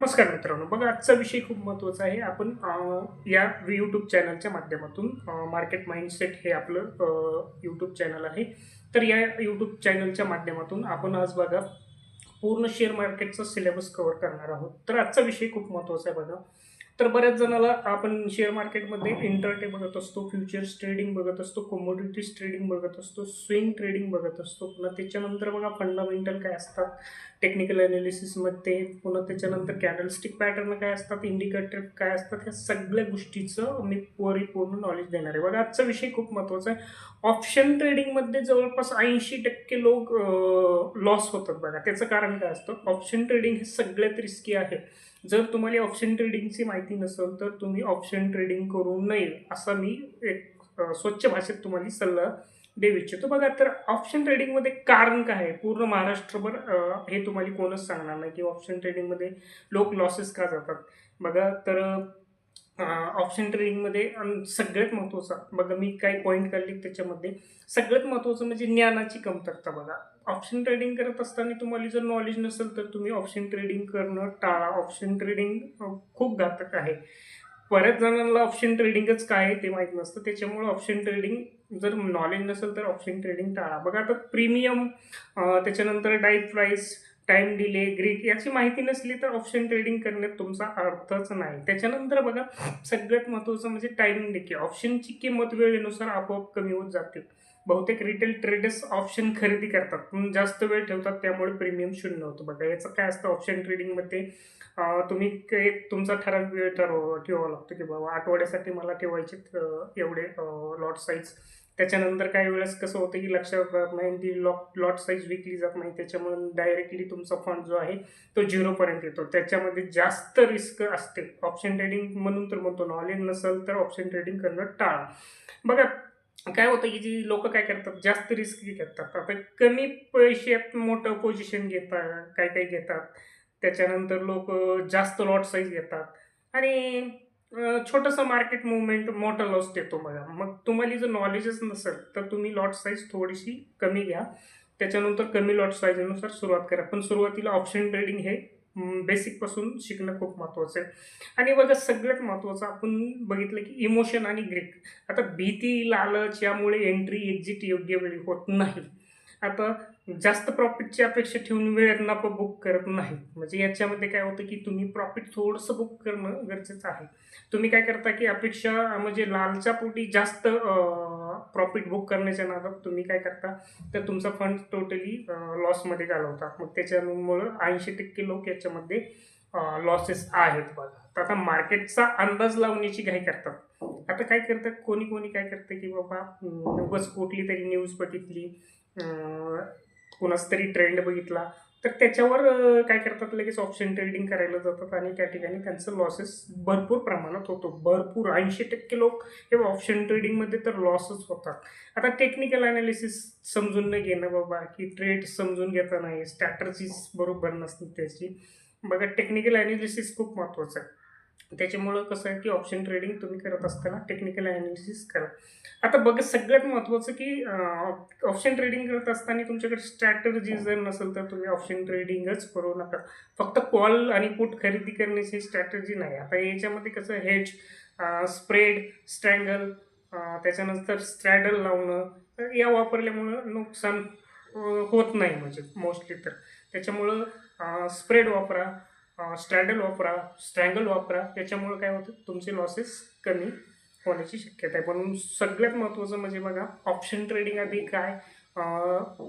नमस्कार मित्रांनो बघा आजचा विषय खूप महत्त्वाचा आहे. आपण या यूट्यूब चॅनलच्या माध्यमातून मार्केट माइंडसेट हे आपलं यूट्यूब चॅनल आहे. तर या यूट्यूब चॅनलच्या माध्यमातून आपण आज बघा पूर्ण शेअर मार्केटचा सिलेबस कव्हर करणार आहोत. तर आजचा विषय खूप महत्त्वाचा आहे बघा. तर बऱ्याच जणाला आपण शेअर मार्केटमध्ये इंटरटे बघत असतो फ्युचर्स ट्रेडिंग बघत असतो कमोडिटीज ट्रेडिंग बघत असतो स्विंग ट्रेडिंग बघत असतो. पुन्हा त्याच्यानंतर बघा फंडामेंटल काय असतात टेक्निकल अनालिसिसमध्ये पुन्हा त्याच्यानंतर कॅन्डलस्टिक पॅटर्न काय असतात इंडिकेटर काय असतात ह्या सगळ्या गोष्टीचं मी परिपूर्ण नॉलेज देणार आहे. बघा आजचा विषय खूप महत्त्वाचा आहे. ऑप्शन ट्रेडिंगमध्ये जवळपास ऐंशी टक्के लोक लॉस होतात बघा. त्याचं कारण काय असतं? ऑप्शन ट्रेडिंग हे सगळ्यात रिस्की आहे. जर तुम्हाला ऑप्शन ट्रेडिंगची माहिती नसेल तर तुम्ही ऑप्शन ट्रेडिंग करू नये असा मी एक स्वच्छ भाषेत तुम्हाला सल्ला देऊ इच्छितो. बघा तर ऑप्शन ट्रेडिंगमध्ये कारण काय आहे? पूर्ण महाराष्ट्रभर हे तुम्हाला कोणच सांगणार नाही की ऑप्शन ट्रेडिंगमध्ये लोक लॉसेस का जातात? बघा तर ऑप्शन ट्रेडिंगमध्ये सगळ्यात महत्त्वाचा बघा मी काही पॉईंट काढले त्याच्यामध्ये. सगळ्यात महत्त्वाचं म्हणजे ज्ञानाची कमतरता बघा. ऑप्शन ट्रेडिंग करत असताना तुम्हाला जर नॉलेज नसेल तर तुम्ही ऑप्शन ट्रेडिंग करणं टाळा. ऑप्शन ट्रेडिंग खूप घातक आहे. बऱ्याच जणांना ऑप्शन ट्रेडिंगच काय आहे ते माहीत नसतं. त्याच्यामुळे ऑप्शन ट्रेडिंग जर नॉलेज नसेल तर ऑप्शन ट्रेडिंग टाळा. बघा आता प्रीमियम त्याच्यानंतर diet price time delay Greek याची माहिती नसली तर ऑप्शन ट्रेडिंग करण्यात तुमचा अर्थच नाही. त्याच्यानंतर बघा सगळ्यात महत्त्वाचं म्हणजे टायमिंग देखील ऑप्शनची किंमत वेळेनुसार आपोआप कमी होत जाते. बहुतेक रिटेल ट्रेडर्स ऑप्शन खरेदी करतात. पण जास्त वेळ ठेवतात त्यामुळे प्रीमियम शून्य होतं. बघा याचं काय असतं? ऑप्शन ट्रेडिंगमध्ये तुम्ही एक तुमचा ठराविक वेळ ठरव ठेवावा लागतो की बाबा आठवड्यासाठी मला ठेवायचे एवढे लॉट साईज त्याच्यानंतर काही वेळेस कसं होतं की लक्षात राहत म्हणजे नाही ती लॉट लॉट साईज विकली जात नाही. त्याच्यामुळे डायरेक्टली तुमचा फंड जो आहे तो झिरोपर्यंत येतो. त्याच्यामध्ये जास्त रिस्क असते. ऑप्शन ट्रेडिंग म्हणून तर म्हणतो नॉलेज नसेल तर ऑप्शन ट्रेडिंग करणं टाळा. बघा काय होतं की जी लोक काय करतात? जास्त रिस्क घेतात. आता कमी पैशात मोठं पोझिशन घेतात काय काय घेतात? त्याच्यानंतर लोक जास्त लॉट साईज घेतात. आणि छोटंसं मार्केट मुवमेंट मोठा लॉस देतो बघा. मग तुम्हाला जर नॉलेजच नसेल तर तुम्ही लॉट साईज थोडीशी कमी घ्या. त्याच्यानंतर कमी लॉट साईजनुसार सुरुवात करा. पण सुरुवातीला ऑप्शन ट्रेडिंग हे बेसिकपासून शिकणं खूप महत्त्वाचं आहे. आणि बघा सगळ्यात महत्त्वाचं आपण बघितलं की इमोशन आणि ग्रीक आता भीती लालच यामुळे एंट्री एक्झिट योग्य वेळी होत नाही. आता जास्त प्रॉफिटची अपेक्षा ठेवून वेळेत नफा बुक करत नाही. म्हणजे याच्यामध्ये काय होतं की तुम्ही प्रॉफिट थोडंसं बुक करणं गरजेचं आहे. तुम्ही काय करता की अपेक्षा म्हणजे लालच्या पोटी जास्त प्रॉफिट बुक करण्याच्या नादात तुम्ही काय करता तर तुमचा फंड टोटली लॉसमध्ये घालवता. मग त्याच्यामुळं ऐंशी टक्के लोक याच्यामध्ये लॉसेस आहेत बघा. तर आता मार्केटचा अंदाज लावण्याची घाई करतात. आता काय करतात कोणी कोणी काय करतं की बाबा अं, कुठली तरी न्यूज बघितली कुणाच तरी ट्रेंड बघितला तर त्याच्यावर काय करतात लगेच ऑप्शन ट्रेडिंग करायला जातात आणि त्या ठिकाणी त्यांचं लॉसेस भरपूर प्रमाणात होतो. भरपूर ऐंशी टक्के लोक हे ऑप्शन ट्रेडिंगमध्ये तर लॉसच होतात. आता टेक्निकल अनालिसिस समजून न घेणं बाबा की ट्रेड समजून घेता नाही स्ट्रॅटर्जीज बरोबर नसते त्याची. बघा टेक्निकल अनालिसिस खूप महत्त्वाचं आहे. त्याच्यामुळं कसं आहे की ऑप्शन ट्रेडिंग तुम्ही करत असताना टेक्निकल अनालिसिस करा. आता बघा सगळ्यात महत्त्वाचं की ऑप्शन ट्रेडिंग करत असताना तुमच्याकडे स्ट्रॅटर्जी जर नसेल तर तुम्ही ऑप्शन ट्रेडिंगच करू नका. फक्त कॉल आणि पुट खरेदी करण्याची स्ट्रॅटर्जी नाही. आता याच्यामध्ये कसं हेज स्प्रेड स्ट्रँगल त्याच्यानंतर स्ट्रॅडल लावणं या वापरल्यामुळं नुकसान होत नाही म्हणजे मोस्टली तर. त्याच्यामुळं स्प्रेड वापरा. स्टँडल वापरा स्ट्रँगल वापरा. याच्यामुळं काय होतं? तुमचे लॉसेस कमी होण्याची शक्यता आहे. म्हणून सगळ्यात महत्त्वाचं म्हणजे बघा ऑप्शन ट्रेडिंग आधी काय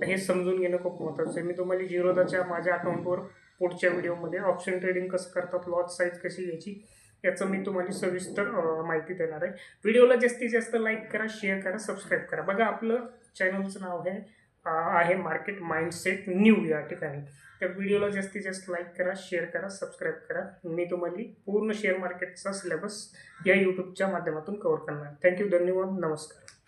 हे समजून घेणं खूप महत्त्वाचं आहे. मी तुम्हाला झिरोदाच्या माझ्या अकाउंटवर पुढच्या व्हिडिओमध्ये ऑप्शन ट्रेडिंग कसं करतात लॉट साईज कशी घ्यायची याचं मी तुम्हाला सविस्तर माहिती देणार आहे. व्हिडिओला जास्तीत जास्त लाईक करा शेअर करा सबस्क्राईब करा. बघा आपलं चॅनलचं नाव आहे आहे मार्केट माइंडसेट न्यू या ठिकाणी. त्या व्हिडिओला जास्तीत जास्त लाईक करा शेअर करा सबस्क्राईब करा. मी तुम्हाला पूर्ण शेअर मार्केटचा सिलेबस या यूट्यूबच्या माध्यमातून कव्हर करणार. थँक्यू धन्यवाद नमस्कार.